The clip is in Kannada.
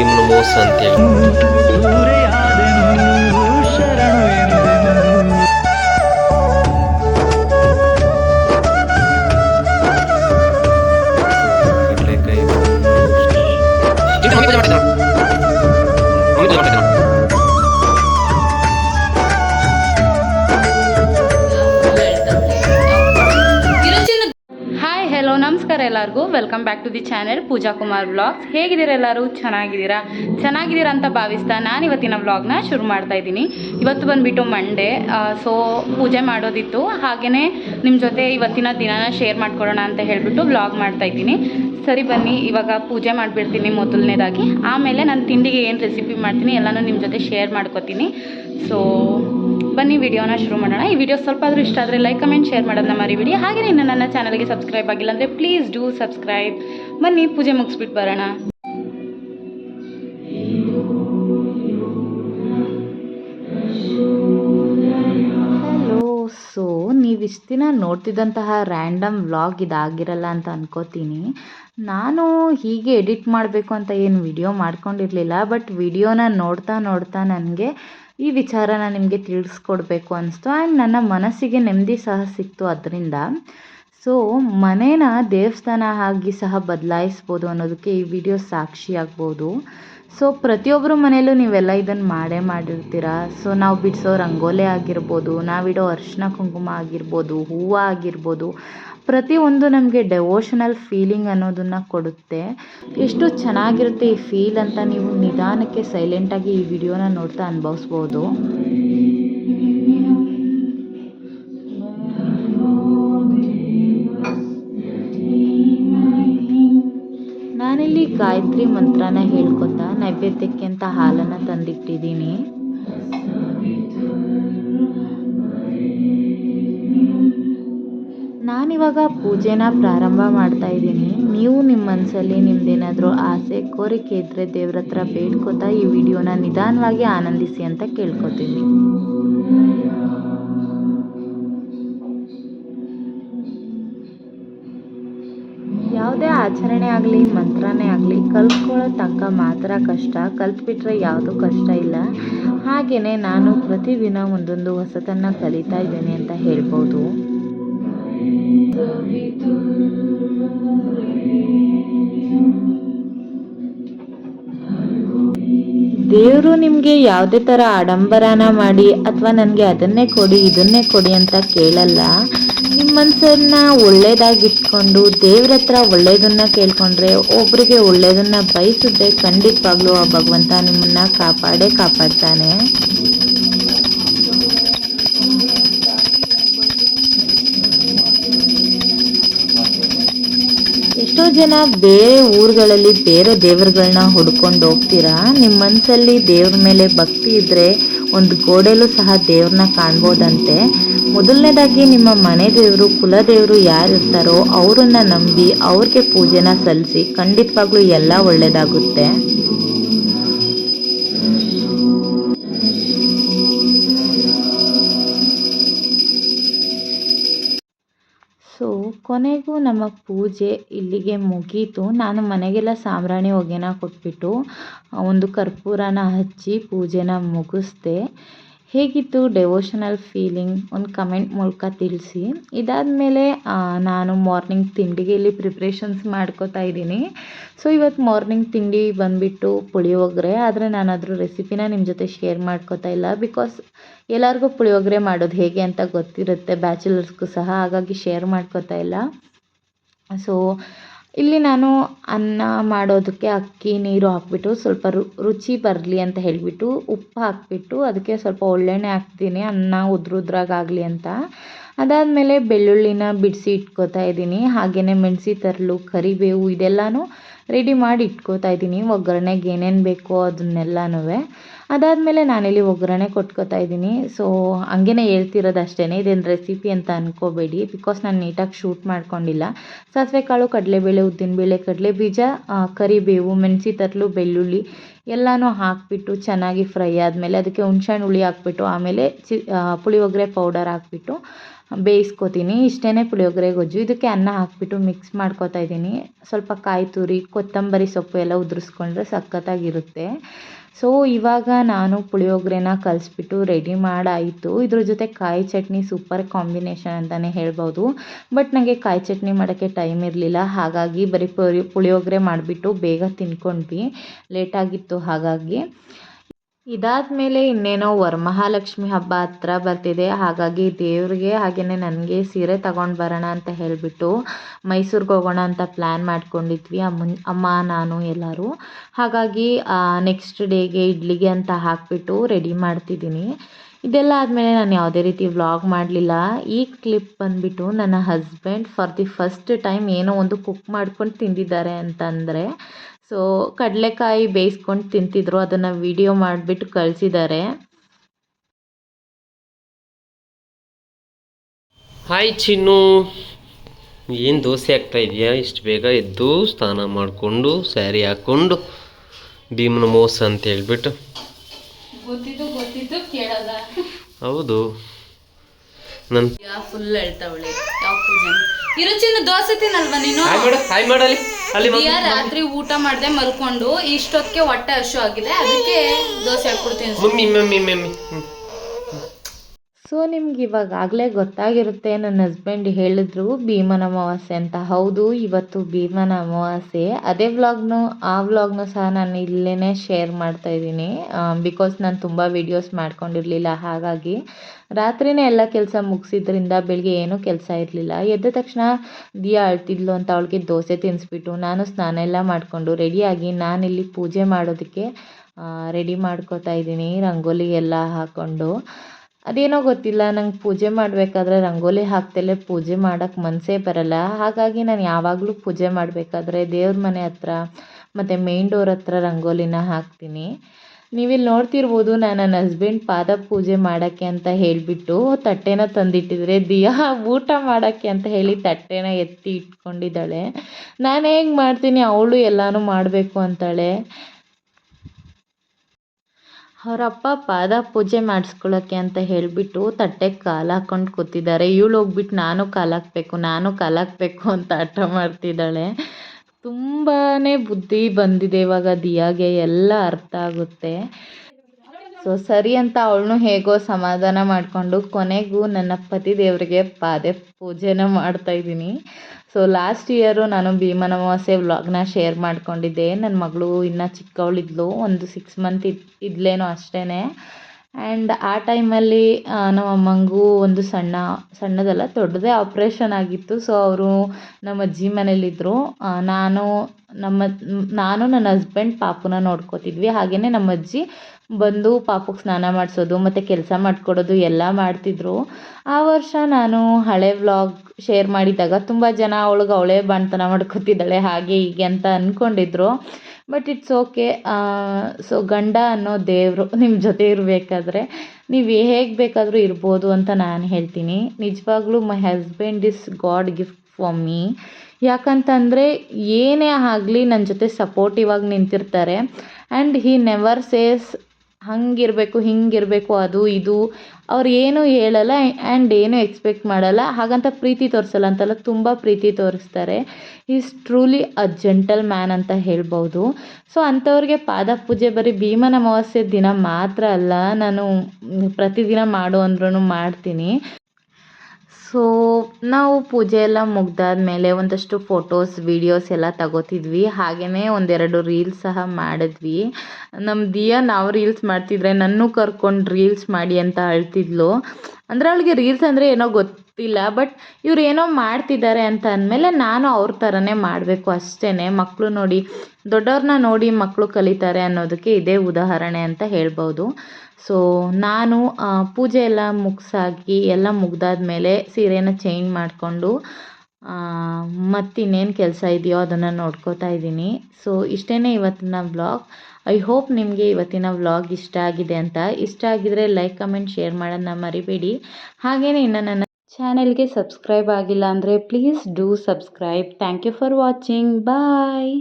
ಭೀಮನ ಮೋಸ ಅಂತೇಳಿ ಎಲ್ಲರಿಗೂ welcome back to the channel Pooja Kumar vlogs ಹೇಗಿದ್ದೀರಾ ಎಲ್ಲರೂ? ಚೆನ್ನಾಗಿದ್ದೀರಾ? ಚೆನ್ನಾಗಿದ್ದೀರಾ ಅಂತ ಭಾವಿಸ್ತಾ ನಾನು ಇವತ್ತಿನ ವ್ಲಾಗ್ನ ಶುರು ಮಾಡ್ತಾ ಇದ್ದೀನಿ. ಇವತ್ತು ಬಂದುಬಿಟ್ಟು ಮಂಡೇ ಸೊ ಪೂಜೆ ಮಾಡೋದಿತ್ತು. ಹಾಗೆಯೇ ನಿಮ್ಮ ಜೊತೆ ಇವತ್ತಿನ ದಿನನ ಶೇರ್ ಮಾಡ್ಕೊಳ್ಳೋಣ ಅಂತ ಹೇಳಿಬಿಟ್ಟು ವ್ಲಾಗ್ ಮಾಡ್ತಾ ಇದ್ದೀನಿ. ಸರಿ ಬನ್ನಿ, ಇವಾಗ ಪೂಜೆ ಮಾಡಿಬಿಡ್ತೀನಿ ಮೊದಲನೇದಾಗಿ. ಆಮೇಲೆ ನಾನು ತಿಂಡಿಗೆ ಏನು ರೆಸಿಪಿ ಮಾಡ್ತೀನಿ ಎಲ್ಲನೂ ನಿಮ್ಮ ಜೊತೆ ಶೇರ್ ಮಾಡ್ಕೊತೀನಿ. ಸೊ ಬನ್ನಿ ವಿಡಿಯೋನ ಶುರು ಮಾಡೋಣ. ಈ ವಿಡಿಯೋ ಸ್ವಲ್ಪ ಆದರೂ ಇಷ್ಟ ಆದರೆ ಲೈಕ್ ಕಮೆಂಟ್ ಶೇರ್ ಮಾಡೋದನ್ನ ಮರಿಬಿಡಿ. ಹಾಗೆ ಇನ್ನು ನನ್ನ ಚಾನಲ್ಗೆ ಸಬ್ಸ್ಕ್ರೈಬ್ ಆಗಿಲ್ಲ ಅಂದರೆ ಪ್ಲೀಸ್ ಡೂ ಸಬ್ಸ್ಕ್ರೈಬ್ ಬನ್ನಿ, ಪೂಜೆ ಮುಗಿಸ್ಬಿಟ್ಟು ಬರೋಣ. ಹಲೋ ಸೊ ನೀವು ಇಷ್ಟು ದಿನ ನೋಡ್ತಿದ್ದಂತಹ ರ್ಯಾಂಡಮ್ ವ್ಲಾಗ್ ಇದಾಗಿರಲ್ಲ ಅಂತ ಅನ್ಕೋತೀನಿ. ನಾನು ಹೀಗೆ ಎಡಿಟ್ ಮಾಡಬೇಕು ಅಂತ ಏನು ವಿಡಿಯೋ ಮಾಡ್ಕೊಂಡಿರಲಿಲ್ಲ ಬಟ್ ವಿಡಿಯೋನ ನೋಡ್ತಾ ನೋಡ್ತಾ ನನಗೆ ಈ ವಿಚಾರನ ನಿಮಗೆ ತಿಳಿಸ್ಕೊಡ್ಬೇಕು ಅನಿಸ್ತು. ಆ್ಯಂಡ್ ನನ್ನ ಮನಸ್ಸಿಗೆ ನೆಮ್ಮದಿ ಸಹ ಸಿಕ್ತು ಅದರಿಂದ. ಸೊ, ಮನೇನ ದೇವಸ್ಥಾನ ಆಗಿ ಸಹ ಬದಲಾಯಿಸ್ಬೋದು ಅನ್ನೋದಕ್ಕೆ ಈ ವಿಡಿಯೋ ಸಾಕ್ಷಿ ಆಗ್ಬೋದು. ಸೊ ಪ್ರತಿಯೊಬ್ಬರ ಮನೆಯಲ್ಲೂ ನೀವೆಲ್ಲ ಇದನ್ನು ಮಾಡೇ ಮಾಡಿರ್ತೀರ? ಸೊ, ನಾವು ಬಿಡಿಸೋ ರಂಗೋಲೆ ಆಗಿರ್ಬೋದು, ನಾವಿಡೋ ಅರಿಶಿನ ಕುಂಕುಮ ಆಗಿರ್ಬೋದು, ಹೂವು ಆಗಿರ್ಬೋದು ಪ್ರತಿಯೊಂದು ನಮಗೆ ಡೆವೋಷನಲ್ ಫೀಲಿಂಗ್ ಅನ್ನೋದನ್ನು ಕೊಡುತ್ತೆ. ಎಷ್ಟು ಚೆನ್ನಾಗಿರುತ್ತೆ ಈ ಫೀಲ್ ಅಂತ ನೀವು ನಿಧಾನಕ್ಕೆ ಸೈಲೆಂಟಾಗಿ ಈ ವಿಡಿಯೋನ ನೋಡ್ತಾ ಅನುಭವಿಸ್ಬೋದು. ನಾನಿಲ್ಲಿ ಗಾಯತ್ರಿ ಮಂತ್ರನ ಹೇಳ್ಕೊತಾ ನೈವೇದ್ಯಕ್ಕೆ ಅಂತ ಹಾಲನ್ನು ತಂದಿಟ್ಟಿದ್ದೀನಿ. ನಾನಿವಾಗ ಪೂಜೆನ ಪ್ರಾರಂಭ ಮಾಡ್ತಾ ಇದ್ದೀನಿ. ನೀವು ನಿಮ್ಮ ಮನಸ್ಸಲ್ಲಿ ನಿಮ್ದೇನಾದರೂ ಆಸೆ, ಕೋರಿಕೆ ಇದ್ದರೆ ದೇವ್ರ ಹತ್ರ ಬೇಡ್ಕೋತಾ ಈ ವಿಡಿಯೋನ ನಿಧಾನವಾಗಿ ಆನಂದಿಸಿ ಅಂತ ಕೇಳ್ಕೊತೀನಿ. ಯಾವುದೇ ಆಚರಣೆ ಆಗಲಿ, ಮಂತ್ರನೇ ಆಗಲಿ, ಕಲ್ತ್ಕೊಳ್ಳೋ ತನಕ ಮಾತ್ರ ಕಷ್ಟ. ಕಲ್ತ್ಬಿಟ್ರೆ ಯಾವುದೂ ಕಷ್ಟ ಇಲ್ಲ. ಹಾಗೆಯೇ ನಾನು ಪ್ರತಿದಿನ ಒಂದೊಂದು ಹೊಸತನ್ನು ಕಲಿತಾ ಇದ್ದೇನೆ ಅಂತ ಹೇಳ್ಬೋದು. ದೇವರು ನಿಮಗೆ ಯಾವುದೇ ಥರ ಆಡಂಬರನ ಮಾಡಿ ಅಥವಾ ನನಗೆ ಅದನ್ನೇ ಕೊಡಿ, ಇದನ್ನೇ ಕೊಡಿ ಅಂತ ಕೇಳಲ್ಲ. ನಿಮ್ಮ ಮನಸ್ಸನ್ನ ಒಳ್ಳೇದಾಗಿಟ್ಕೊಂಡು, ದೇವ್ರ ಹತ್ರ ಒಳ್ಳೇದನ್ನ ಕೇಳ್ಕೊಂಡ್ರೆ ಒಬ್ರಿಗೆ ಒಳ್ಳೇದನ್ನ ಬಯಸಿದ್ರೆ ಖಂಡಿತವಾಗ್ಲೂ ಆ ಭಗವಂತ ನಿಮ್ಮನ್ನ ಕಾಪಾಡೇ ಕಾಪಾಡ್ತಾನೆ. ಎಷ್ಟೋ ಜನ ಬೇರೆ ಊರುಗಳಲ್ಲಿ ಬೇರೆ ದೇವರುಗಳನ್ನ ಹುಡ್ಕೊಂಡು ಹೋಗ್ತೀರಾ? ನಿಮ್ಮ ಮನಸ್ಸಲ್ಲಿ ದೇವ್ರ ಮೇಲೆ ಭಕ್ತಿ ಇದ್ದರೆ ಒಂದು ಗೋಡೆಲೂ ಸಹ ದೇವ್ರನ್ನ ಕಾಣ್ಬೋದಂತೆ. ಮೊದಲನೇದಾಗಿ ನಿಮ್ಮ ಮನೆ ದೇವರು ಕುಲದೇವರು ಯಾರು ಇರ್ತಾರೋ ಅವರನ್ನ ನಂಬಿ ಅವ್ರಿಗೆ ಪೂಜೆನ ಸಲ್ಲಿಸಿ ಖಂಡಿತವಾಗ್ಲೂ ಎಲ್ಲ ಒಳ್ಳೆಯದಾಗುತ್ತೆ ಸೊ ಕೊನೆಗೂ ನಮ್ಮ ಪೂಜೆ ಇಲ್ಲಿಗೆ ಮುಗೀತು. ನಾನು ಮನೆಗೆಲ್ಲ ಸಾಂಬ್ರಾಣಿ ಹೊಗೆನ ಕೊಟ್ಬಿಟ್ಟು ಒಂದು ಕರ್ಪೂರನ ಹಚ್ಚಿ ಪೂಜೆನ ಮುಗಿಸ್ದೆ. ಹೇಗಿತ್ತು ಡೆವೋಷನಲ್ ಫೀಲಿಂಗ್ ಒಂದು ಕಮೆಂಟ್ ಮೂಲಕ ತಿಳಿಸಿ. ಇದಾದ ಮೇಲೆ ನಾನು ಮಾರ್ನಿಂಗ್ ತಿಂಡಿಗೆ ಇಲ್ಲಿ ಪ್ರಿಪ್ರೇಷನ್ಸ್ ಮಾಡ್ಕೋತಾ ಇದ್ದೀನಿ. ಸೊ ಇವತ್ತು ಮಾರ್ನಿಂಗ್ ತಿಂಡಿ ಬಂದುಬಿಟ್ಟು ಪುಳಿಯೋಗರೆ. ಆದರೆ ನಾನು ಅದ್ರ ರೆಸಿಪಿನ ನಿಮ್ಮ ಜೊತೆ ಶೇರ್ ಮಾಡ್ಕೋತಾ ಇಲ್ಲ. ಬಿಕಾಸ್ ಎಲ್ಲರಿಗೂ ಪುಳಿಯೋಗರೆ ಮಾಡೋದು ಹೇಗೆ ಅಂತ ಗೊತ್ತಿರುತ್ತೆ. ಬ್ಯಾಚುಲರ್ಸ್ಗೂ ಸಹ ಹಾಗಾಗಿ ಶೇರ್ ಮಾಡ್ಕೋತಾ ಇಲ್ಲ. ಸೊ ಇಲ್ಲಿ ನಾನು ಅನ್ನ ಮಾಡೋದಕ್ಕೆ ಅಕ್ಕಿ, ನೀರು ಹಾಕ್ಬಿಟ್ಟು ಸ್ವಲ್ಪ ರುಚಿ ಬರಲಿ ಅಂತ ಹೇಳಿಬಿಟ್ಟು ಉಪ್ಪು ಹಾಕಿಬಿಟ್ಟು ಅದಕ್ಕೆ ಸ್ವಲ್ಪ ಒಳ್ಳೆಣ್ಣೆ ಹಾಕ್ತೀನಿ, ಅನ್ನ ಉದ್ರುದ್ರಾಗಲಿ ಅಂತ. ಅದಾದಮೇಲೆ ಬೆಳ್ಳುಳ್ಳಿನ ಬಿಡಿಸಿ ಇಟ್ಕೋತಾ ಇದ್ದೀನಿ ಹಾಗೆಯೇ ಮೆಣಸಿ ತರಲು, ಕರಿಬೇವು ಇದೆಲ್ಲನೂ ರೆಡಿ ಮಾಡಿ ಇಟ್ಕೋತಾ ಇದ್ದೀನಿ. ಒಗ್ಗರಣೆಗೆ ಏನೇನು ಬೇಕೋ ಅದನ್ನೆಲ್ಲನೂ ಅದಾದಮೇಲೆ ನಾನಿಲ್ಲಿ ಒಗ್ಗರಣೆ ಕೊಟ್ಕೋತಾ ಇದ್ದೀನಿ. ಸೊ ಹಂಗೇ ಹೇಳ್ತಿರೋದು ಅಷ್ಟೇ ಇದೇನು ರೆಸಿಪಿ ಅಂತ ಅಂದ್ಕೋಬೇಡಿ ಬಿಕಾಸ್ ನಾನು ನೀಟಾಗಿ ಶೂಟ್ ಮಾಡ್ಕೊಂಡಿಲ್ಲ. ಸಾಸಿವೆ ಕಾಳು, ಕಡಲೆಬೇಳೆ, ಉದ್ದಿನಬೇಳೆ ಕಡಲೆ ಬೀಜ ಕರಿಬೇವು ಮೆಣಸಿ ತರಲು ಬೆಳ್ಳುಳ್ಳಿ ಎಲ್ಲನೂ ಹಾಕಿಬಿಟ್ಟು ಚೆನ್ನಾಗಿ ಫ್ರೈ ಆದಮೇಲೆ ಅದಕ್ಕೆ ಹುಣ್ಸೆಹಣ್ಣು ಹುಳಿ ಹಾಕ್ಬಿಟ್ಟು, ಆಮೇಲೆ ಚಿ ಪುಳಿಯೋಗರೆ ಪೌಡರ್ ಹಾಕ್ಬಿಟ್ಟು ಬೇಯಿಸ್ಕೊತೀನಿ. ಇಷ್ಟೇ ಪುಳಿಯೋಗರೆ ಗೊಜ್ಜು. ಇದಕ್ಕೆ ಅನ್ನ ಹಾಕ್ಬಿಟ್ಟು ಮಿಕ್ಸ್ ಮಾಡ್ಕೊತಾ ಇದ್ದೀನಿ. ಸ್ವಲ್ಪ ಕಾಯಿ ತುರಿ, ಕೊತ್ತಂಬರಿ ಸೊಪ್ಪು ಎಲ್ಲ ಉದುರಿಸ್ಕೊಂಡ್ರೆ ಸಖತ್ತಾಗಿರುತ್ತೆ. ಸೊ ಇವಾಗ ನಾನು ಪುಳಿಯೋಗರೆನ ಕಲಿಸ್ಬಿಟ್ಟು ರೆಡಿ ಮಾಡಾಯಿತು. ಇದ್ರ ಜೊತೆ ಕಾಯಿ ಚಟ್ನಿ ಸೂಪರ್ ಕಾಂಬಿನೇಷನ್ ಅಂತಲೇ ಹೇಳ್ಬೋದು. ಬಟ್ ನನಗೆ ಕಾಯಿ ಚಟ್ನಿ ಮಾಡೋಕ್ಕೆ ಟೈಮ್ ಇರಲಿಲ್ಲ. ಹಾಗಾಗಿ ಬರೀ ಪುಳಿ ಪುಳಿಯೋಗರೆ ಮಾಡಿಬಿಟ್ಟು ಬೇಗ ತಿನ್ಕೊಂಡ್ವಿ. ಲೇಟಾಗಿತ್ತು ಹಾಗಾಗಿ. ಇದಾದಮೇಲೆ ಇನ್ನೇನೋ ವರಮಹಾಲಕ್ಷ್ಮಿ ಹಬ್ಬ ಹತ್ರ ಬರ್ತಿದೆ. ಹಾಗಾಗಿ ದೇವ್ರಿಗೆ ಹಾಗೆಯೇ ನನಗೆ ಸೀರೆ ತಗೊಂಡು ಬರೋಣ ಅಂತ ಹೇಳಿಬಿಟ್ಟು ಮೈಸೂರಿಗೆ ಹೋಗೋಣ ಅಂತ ಪ್ಲ್ಯಾನ್ ಮಾಡ್ಕೊಂಡಿದ್ವಿ ಅಮ್ಮನ ಅಮ್ಮ, ನಾನು, ಎಲ್ಲರೂ. ಹಾಗಾಗಿ ನೆಕ್ಸ್ಟ್ ಡೇಗೆ ಇಡ್ಲಿಗೆ ಅಂತ ಹಾಕಿಬಿಟ್ಟು ರೆಡಿ ಮಾಡ್ತಿದ್ದೀನಿ. ಇದೆಲ್ಲ ಆದಮೇಲೆ ನಾನು ಯಾವುದೇ ರೀತಿ ವ್ಲಾಗ್ ಮಾಡಲಿಲ್ಲ. ಈ ಕ್ಲಿಪ್ ಬಂದುಬಿಟ್ಟು ನನ್ನ husband for the first time ಏನೋ ಒಂದು ಕುಕ್ ಮಾಡ್ಕೊಂಡು ತಿಂದಿದ್ದಾರೆ ಅಂತಂದರೆ ಸೊ ಕಡಲೆಕಾಯಿ ಬೇಯಿಸ್ಕೊಂಡು ತಿಂತಿದ್ರು ಅದನ್ನು ವಿಡಿಯೋ ಮಾಡಿಬಿಟ್ಟು ಕಳಿಸಿದ್ದಾರೆ ಹಾಯ್ ಚಿನ್ನು. ಏನು ದೋಸೆ ಆಗ್ತಾ ಇದೆಯಾ? ಇಷ್ಟು ಬೇಗ ಎದ್ದು ಸ್ನಾನ ಮಾಡಿಕೊಂಡು ಸ್ಯಾರಿ ಹಾಕ್ಕೊಂಡು ಭೀಮನ ಮೋಸ ಅಂತ ಹೇಳ್ಬಿಟ್ಟು. ಗೊತ್ತಿದ್ದು ಗೊತ್ತಿದ್ದು ಕೇಳೋದ ಹೌದು. ಫುಲ್ ಹೇಳ್ತಾವಳೆ ಯಾವ ಪೂಜೆ. ಇರು ಚಿನ್ನ ದೋಸೆ ತಿನ್ನಲ್ವಾ ನೀನು? ಹಾಯ್ ಮಾಡು ಹಾಯ್ ಮಾಡಲಿ ಅಲ್ಲಿ. ದಿಯಾ ರಾತ್ರಿ ಊಟ ಮಾಡದೆ ಮಲ್ಕೊಂಡು ಇಷ್ಟೊತ್ತಿಗೆ ಹೊಟ್ಟೆ ಹಸು ಆಗಿದೆ ಅದಕ್ಕೆ ದೋಸೆ ಹಾಕ್ಬಿಡ್ತೀನಿ ಮಮ್ಮಿ ಮಮ್ಮಿ ಮಮ್ಮಿ. ಹ್ಮ್. ಸೊ ನಿಮ್ಗೆ ಇವಾಗ ಆಗಲೇ ಗೊತ್ತಾಗಿರುತ್ತೆ ನನ್ನ ಹಸ್ಬೆಂಡ್ ಹೇಳಿದ್ರು ಭೀಮನ ಅಮಾವಾಸ್ಯೆ ಅಂತ. ಹೌದು, ಇವತ್ತು ಭೀಮನ ಅಮಾವಾಸ್ಯೆ. ಅದೇ ವ್ಲಾಗ್ನು ಆ ವ್ಲಾಗ್ನು ಸಹ ನಾನು ಇಲ್ಲೇ ಶೇರ್ ಮಾಡ್ತಾ ಇದ್ದೀನಿ. ಬಿಕಾಸ್ ನಾನು ತುಂಬ ವೀಡಿಯೋಸ್ ಮಾಡ್ಕೊಂಡಿರಲಿಲ್ಲ. ಹಾಗಾಗಿ ರಾತ್ರಿನೇ ಎಲ್ಲ ಕೆಲಸ ಮುಗಿಸಿದ್ರಿಂದ ಬೆಳಿಗ್ಗೆ ಏನೂ ಕೆಲಸ ಇರಲಿಲ್ಲ. ಎದ್ದ ತಕ್ಷಣ ದಿಯಾ ಅಳ್ತಿದ್ಲು ಅಂತ ಅವಳಿಗೆ ದೋಸೆ ತಿನ್ನಿಸ್ಬಿಟ್ಟು ನಾನು ಸ್ನಾನ ಎಲ್ಲ ಮಾಡಿಕೊಂಡು ರೆಡಿಯಾಗಿ ನಾನಿಲ್ಲಿ ಪೂಜೆ ಮಾಡೋದಕ್ಕೆ ರೆಡಿ ಮಾಡ್ಕೋತಾ ಇದ್ದೀನಿ. ರಂಗೋಲಿ ಎಲ್ಲ ಹಾಕ್ಕೊಂಡು ಅದೇನೋ ಗೊತ್ತಿಲ್ಲ, ನಂಗೆ ಪೂಜೆ ಮಾಡಬೇಕಾದ್ರೆ ರಂಗೋಲಿ ಹಾಕ್ತಲೇ ಪೂಜೆ ಮಾಡೋಕ್ಕೆ ಮನಸ್ಸೇ ಬರಲ್ಲ. ಹಾಗಾಗಿ ನಾನು ಯಾವಾಗಲೂ ಪೂಜೆ ಮಾಡಬೇಕಾದ್ರೆ ದೇವ್ರ ಮನೆ ಹತ್ರ ಮತ್ತು ಮೇನ್ ಡೋರ್ ಹತ್ರ ರಂಗೋಲಿನ ಹಾಕ್ತೀನಿ. ನೀವಿಲ್ಲಿ ನೋಡ್ತಿರ್ಬೋದು ನಾನು ನನ್ನ ಹಸ್ಬೆಂಡ್ ಪಾದ ಪೂಜೆ ಮಾಡೋಕ್ಕೆ ಅಂತ ಹೇಳಿಬಿಟ್ಟು ತಟ್ಟೆನ ತಂದಿಟ್ಟಿದ್ರೆ ದಿಯಾ ಊಟ ಮಾಡೋಕ್ಕೆ ಅಂತ ಹೇಳಿ ತಟ್ಟೆನ ಎತ್ತಿ ಇಟ್ಕೊಂಡಿದ್ದಾಳೆ. ನಾನು ಹೇಗೆ ಮಾಡ್ತೀನಿ, ಅವಳು ಎಲ್ಲನೂ ಮಾಡಬೇಕು ಅಂತಾಳೆ. ಅವರಪ್ಪ ಪಾದ ಪೂಜೆ ಮಾಡಿಸ್ಕೊಳ್ಳೋಕ್ಕೆ ಅಂತ ಹೇಳಿಬಿಟ್ಟು ತಟ್ಟೆಗೆ ಕಾಲು ಹಾಕ್ಕೊಂಡು ಕೂತಿದ್ದಾರೆ. ಇವಳು ಹೋಗ್ಬಿಟ್ಟು ನಾನು ಕಾಲು ಹಾಕಬೇಕು ನಾನು ಕಾಲು ಹಾಕಬೇಕು ಅಂತ ಹಠ ಮಾಡ್ತಿದ್ದಾಳೆ. ತುಂಬಾ ಬುದ್ಧಿ ಬಂದಿದೆ ಇವಾಗ ದಿಯಾಗೆ, ಎಲ್ಲ ಅರ್ಥ ಆಗುತ್ತೆ. ಸೊ ಸರಿ ಅಂತ ಅವಳನ್ನು ಹೇಗೋ ಸಮಾಧಾನ ಮಾಡಿಕೊಂಡು ಕೊನೆಗೂ ನನ್ನ ಪತಿ ದೇವರಿಗೆ ಪಾದೆ ಪೂಜೆನ ಮಾಡ್ತಾಯಿದ್ದೀನಿ ಸೊ ಲಾಸ್ಟ್ ಇಯರು ನಾನು ಭೀಮನ ಅಮಾವಾಸ್ಯೆ ವ್ಲಾಗ್ನ ಶೇರ್ ಮಾಡ್ಕೊಂಡಿದ್ದೆ. ನನ್ನ ಮಗಳು ಇನ್ನೂ ಚಿಕ್ಕವಳಿದ್ಲು, ಒಂದು ಸಿಕ್ಸ್ ಮಂತ್ ಇದ್, ಇದ್ಲೇನೋ ಅಷ್ಟೇ ಆ್ಯಂಡ್ ಆ ಟೈಮಲ್ಲಿ ನಮ್ಮ ಅಮ್ಮಂಗೂ ಒಂದು ಸಣ್ಣ, ಸಣ್ಣದಲ್ಲ, ದೊಡ್ಡದೇ ಆಪ್ರೇಷನ್ ಆಗಿತ್ತು. ಸೊ ಅವರು ನಮ್ಮ ಅಜ್ಜಿ ಮನೇಲಿದ್ದರು ನಾನು ನಮ್ಮ, ನಾನು ನನ್ನ ಹಸ್ಬೆಂಡ್ ಪಾಪುನ ನೋಡ್ಕೋತಿದ್ವಿ. ಹಾಗೆಯೇ ನಮ್ಮ ಅಜ್ಜಿ ಬಂದು ಪಾಪಕ್ಕೆ ಸ್ನಾನ ಮಾಡಿಸೋದು, ಮತ್ತು ಕೆಲಸ ಮಾಡಿಕೊಡೋದು ಎಲ್ಲ ಮಾಡ್ತಿದ್ರು. ಆ ವರ್ಷ ನಾನು ಹಳೆ ವ್ಲಾಗ್ ಶೇರ್ ಮಾಡಿದಾಗ ತುಂಬ ಜನ ಅವಳಿಗೆ ಅವಳೇ ಬಾಣ್ತನ ಮಾಡ್ಕೊತಿದ್ದಾಳೆ, ಹಾಗೆ ಹೀಗೆ ಅಂತ ಅಂದ್ಕೊಂಡಿದ್ರು ಬಟ್ ಇಟ್ಸ್ ಓಕೆ ಸೊ ಗಂಡ ಅನ್ನೋ ದೇವರು ನಿಮ್ಮ ಜೊತೆ ಇರಬೇಕಾದ್ರೆ ನೀವು ಹೇಗೆ ಬೇಕಾದರೂ ಇರ್ಬೋದು ಅಂತ ನಾನು ಹೇಳ್ತೀನಿ. ನಿಜವಾಗ್ಲೂ my husband is God gift for me. ಯಾಕಂತಂದರೆ ಏನೇ ಆಗಲಿ ನನ್ನ ಜೊತೆ ಸಪೋರ್ಟಿವ್ ಆಗಿ ನಿಂತಿರ್ತಾರೆ. ಆ್ಯಂಡ್ ಹಿ ನೆವರ್ ಸೇಸ್ ಹಂಗಿರಬೇಕು, ಹಿಂಗಿರಬೇಕು, ಅದು ಇದು. ಅವ್ರು ಏನೂ ಹೇಳಲ್ಲ ಆ್ಯಂಡ್ ಏನೂ ಎಕ್ಸ್ಪೆಕ್ಟ್ ಮಾಡಲ್ಲ. ಹಾಗಂತ ಪ್ರೀತಿ ತೋರಿಸಲ್ಲ ಅಂತಲ್ಲ, ತುಂಬ ಪ್ರೀತಿ ತೋರಿಸ್ತಾರೆ. Is truly a gentleman ಅಂತ ಹೇಳ್ಬೋದು. ಸೊ ಅಂಥವ್ರಿಗೆ ಪಾದ ಪೂಜೆ ಬರೀ ಭೀಮನ ಅಮಾವಾಸ್ಯೆ ದಿನ ಮಾತ್ರ ಅಲ್ಲ, ನಾನು ಪ್ರತಿದಿನ ಮಾಡು ಅಂದ್ರೂ ಮಾಡ್ತೀನಿ. ಸೊ ನಾವು ಪೂಜೆ ಎಲ್ಲ ಮುಗ್ದಾದ್ಮೇಲೆ ಒಂದಷ್ಟು ಫೋಟೋಸ್ ವೀಡಿಯೋಸ್ ಎಲ್ಲ ತಗೋತಿದ್ವಿ. ಹಾಗೆಯೇ ಒಂದೆರಡು ರೀಲ್ಸ್ ಸಹ ಮಾಡಿದ್ವಿ. ನಮ್ಮ ದಿಯಾ ನಾವು ರೀಲ್ಸ್ ಮಾಡ್ತಿದ್ರೆ ನನ್ನೂ ಕರ್ಕೊಂಡು ರೀಲ್ಸ್ ಮಾಡಿ ಅಂತ ಅಳ್ತಿದ್ಲು. ಅಂದರೆ ಅವಳಿಗೆ ರೀಲ್ಸ್ ಅಂದರೆ ಏನೋ ಗೊತ್ತಿಲ್ಲ ಬಟ್ ಇವ್ರು ಏನೋ ಮಾಡ್ತಿದ್ದಾರೆ ಅಂತ ಅಂದಮೇಲೆ ನಾನು ಅವ್ರ ಥರನೇ ಮಾಡಬೇಕು ಅಷ್ಟೇ ಮಕ್ಕಳು ನೋಡಿ ದೊಡ್ಡವ್ರನ್ನ ನೋಡಿ ಮಕ್ಕಳು ಕಲಿತಾರೆ ಅನ್ನೋದಕ್ಕೆ ಇದೇ ಉದಾಹರಣೆ ಅಂತ ಹೇಳ್ಬೋದು. ಸೊ ನಾನು ಪೂಜೆ ಎಲ್ಲ ಮುಗಿಸಾಕಿ ಎಲ್ಲ ಮುಗ್ದಾದ್ಮೇಲೆ ಸೀರೆನ ಚೇಂಜ್ ಮಾಡಿಕೊಂಡು ಮತ್ತಿನ್ನೇನು ಕೆಲಸ ಇದೆಯೋ ಅದನ್ನು ನೋಡ್ಕೋತಾ ಇದ್ದೀನಿ. ಸೊ ಇಷ್ಟೇ ಇವತ್ತಿನ ವ್ಲಾಗ್ ಐ ಹೋಪ್ ನಿಮಗೆ ಇವತ್ತಿನ ವ್ಲಾಗ್ ಇಷ್ಟ ಆಗಿದೆ ಅಂತ. ಇಷ್ಟ ಆಗಿದ್ರೆ ಲೈಕ್ ಕಮೆಂಟ್ ಶೇರ್ ಮಾಡೋದನ್ನ ಮರಿಬೇಡಿ. ಹಾಗೆಯೇ ಇನ್ನು ನನ್ನ ಚಾನೆಲ್ಗೆ ಸಬ್ಸ್ಕ್ರೈಬ್ ಆಗಿಲ್ಲ ಅಂದರೆ please do subscribe thank you for watching bye